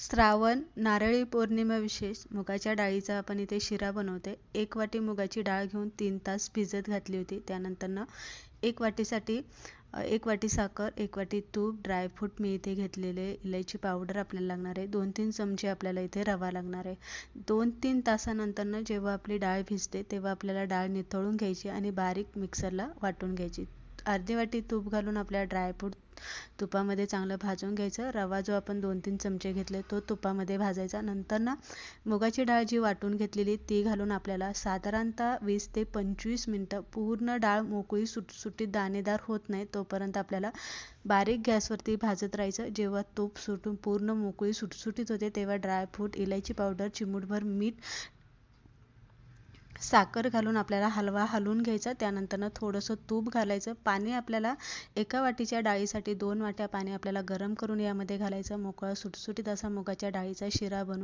श्रावण नारळी पौर्णिमा विशेष मुगाच्या डाळीचा आपण इथे शिरा बनवते एक वाटी मुगाची डाळ घेऊन तीन तास भिजत घातली होती. त्यानंतरनं एक वाटीसाठी एक वाटी साखर एक वाटी तूप ड्रायफ्रूट मी इथे घेतलेले. इलायची पावडर आपल्याला लागणार आहे. दोन तीन चमचे आपल्याला इथे रवा लागणार आहे. दोन तीन तासानंतरनं जेव्हा आपली डाळ भिजते तेव्हा आपल्याला डाळ निथळून घ्यायची आणि बारीक मिक्सरला वाटून घ्यायची. अर्धी वाटी तूप घालून आपल्या ड्रायफ्रूट तुपामध्ये चांगलं भाजून घ्यायचं. रवा जो आपण दोन तीन चमचे घेतले तो तुपामध्ये भाजायचा. नंतर ना मुगाची डाळ जी वाटून घेतलेली ती घालून आपल्याला साधारणतः वीस ते पंचवीस मिनटं पूर्ण डाळ मोकळी सुटसुटीत दाणेदार होत नाही तोपर्यंत आपल्याला बारीक गॅसवरती भाजत राहायचं. जेव्हा तूप सुटून पूर्ण मोकळी सुटसुटीत होते तेव्हा ड्रायफ्रूट इलायची पावडर चिमूटभर मीठ साखर घालून आपल्याला हलवा हलवून घ्यायचा त्यानंतरनं थोडंसं तूप घालायचं. पाणी आपल्याला एका वाटीच्या डाळीसाठी दोन वाट्या पाणी आपल्याला गरम करून यामध्ये घालायचं. मोकळा सुटसुटीत असा मुगाच्या डाळीचा शिरा बनवून